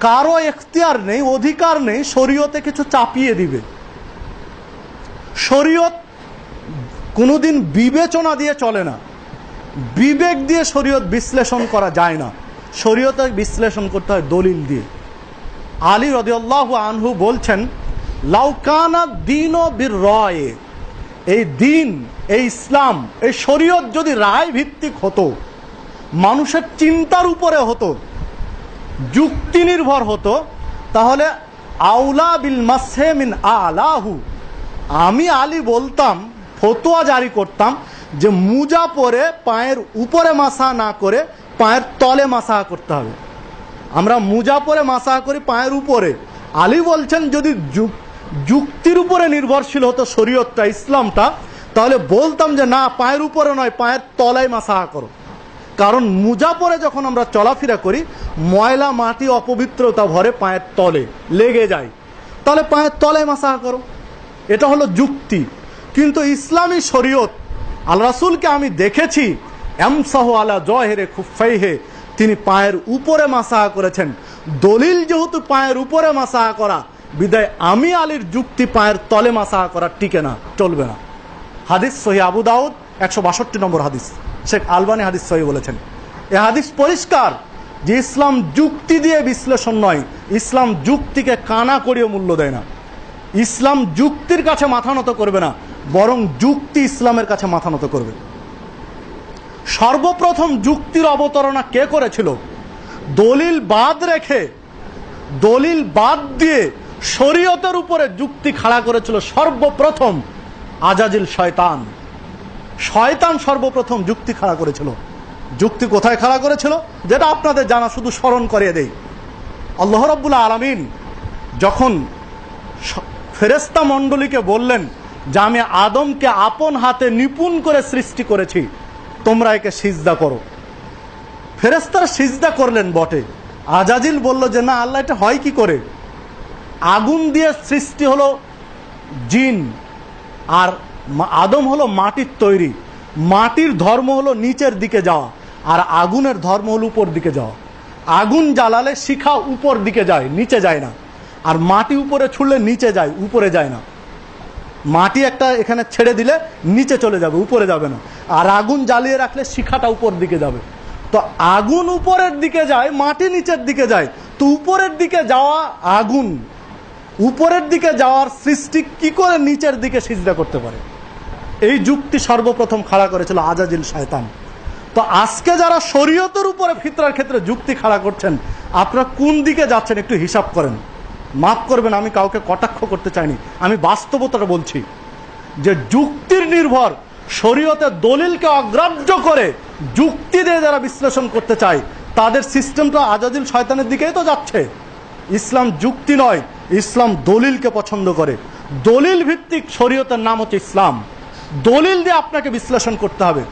কারও এখতিয়ার নেই, অধিকার নেই, শরীয়তে কিছু চাপিয়ে দিবে। শরীয়ত কোনোদিন বিবেচনা দিয়ে চলে না। বিবেক দিয়ে শরীয়ত বিশ্লেষণ করা যায় না। শরীয়তে বিশ্লেষণ করতে হয় দলিল দিয়ে। আলী রদিয়াল্লাহু আনহু বলছেন লাউকানা দিন ও বীর রয়ে এই দিন, এই ইসলাম, এই শরীয়ত যদি রায় ভিত্তিক হতো, মানুষের চিন্তার উপরে হতো যুক্তি নির্ভর হতো, তাহলে আউলা বিল মাসেমিন আলাহু। আমি আলী বলতাম, ফতোয়া জারি করতাম যে মুজা পরে পায়ের উপরে মাসা না করে পায়ের তলে মাসা করতে হবে। আমরা মুজা পরে মাসা করি পায়ের উপরে। আলী বলছেন, যদি যুক- যুক্তির উপরে নির্ভরশীল হতো শরীয়তটা, ইসলামটা, তাহলে বলতাম যে না, পায়ের উপরে নয়, পায়ের তলায় মাসাহা করো। কারণ মুজা পরে যখন আমরা চলাফেরা করি, ময়লা, মাটি, অপবিত্রতা ভরে পায়ের তলে লেগে যায়। তাহলে পায়ের তলে মাসাহা করো। এটা হলো যুক্তি। কিন্তু ইসলামী শরীয়ত, আল রাসুলকে আমি দেখেছি এমসাহ আলা জহেরে খুফাইহে তিনি পায়ের উপরে মাসাহা করেছেন। দলিল যেহেতু পায়ের উপরে মাসাহা করা, বিদায় আমি আলীর যুক্তি পায়ের তলে মাসাহা করা টিকে না, চলবে না। হাদিস সহি আবু দাউদ, একশো বাষট্টি নম্বর হাদিস। শেখ আলবানি হাদিস সহি বলেছেন। এ হাদিস পরিষ্কার যে ইসলাম যুক্তি দিয়ে বিশ্লেষণ নয়, ইসলাম যুক্তিকে কানা করিয়ে মূল্য দেয় না। ইসলাম যুক্তির কাছে মাথা নত করবে না, বরং যুক্তি ইসলামের কাছে মাথা নত করবে। সর্বপ্রথম যুক্তির অবতারণা কে করেছিল? দলিল বাদ রেখে, দলিল বাদ দিয়ে শরীয়তের উপরে যুক্তি খাড়া করেছিল সর্বপ্রথম আজাজিল শয়তান। শয়তান সর্বপ্রথম যুক্তি খাড়া করেছিল। যুক্তি কোথায় খাড়া করেছিল? যেটা আপনাদের জানা, শুধু স্মরণ করিয়ে দেই। আল্লাহ রব্বুল্লাহ আলমিন যখন ফেরেস্তা মণ্ডলীকে বললেন যে, আমি আদমকে আপন হাতে নিপুণ করে সৃষ্টি করেছি, তোমরা একে সিজদা করো। ফেরেস্তারা সিজদা করলেন বটে। আজাজিল বলল যে, না, আল্লাহ, এটা হয় কি করে? আগুন দিয়ে সৃষ্টি হলো জিন আর আদম হলো মাটির তৈরি। মাটির ধর্ম হলো নিচের দিকে যাওয়া, আর আগুনের ধর্ম হলো উপর দিকে যাওয়া। আগুন জ্বালালে শিখা উপর দিকে যায়, নিচে যায় না। আর মাটি উপরে ছুড়লে নিচে যায়, উপরে যায় না। মাটি একটা এখানে ছেড়ে দিলে নিচে চলে যাবে, উপরে যাবে না। আর আগুন জ্বালিয়ে রাখলে শিখাটা উপর দিকে যাবে। তো আগুন উপরের দিকে যায়, মাটি নিচের দিকে যায়। তো উপরের দিকে যাওয়া আগুন। উপরের দিকে যাওয়ার সৃষ্টি কি করে নিচের দিকে সিজদা করতে পারে? এই যুক্তি সর্বপ্রথম খাড়া করেছিল আজাজিল শয়তান। তো আজকে যারা শরীয়তের উপরে ফিতরার ক্ষেত্রে যুক্তি খাড়া করছেন, আপনারা কোন দিকে যাচ্ছেন একটু হিসাব করেন। মাফ করবেন, আমি কাউকে কটাক্ষ করতে চাইনি। আমি বাস্তবতাটা বলছি যে যুক্তির নির্ভর শরীয়তের দলিলকে অগ্রাহ্য করে যুক্তি দিয়ে যারা বিশ্লেষণ করতে চায়, তাদের সিস্টেমটা আজাদিল শয়তানের দিকেই তো যাচ্ছে। ইসলাম যুক্তি নয়, ইসলাম দলিলকে পছন্দ করে। দলিল ভিত্তিক শরীয়তের নাম হচ্ছে ইসলাম। দলিল দিয়ে আপনাকে বিশ্লেষণ করতে হবে।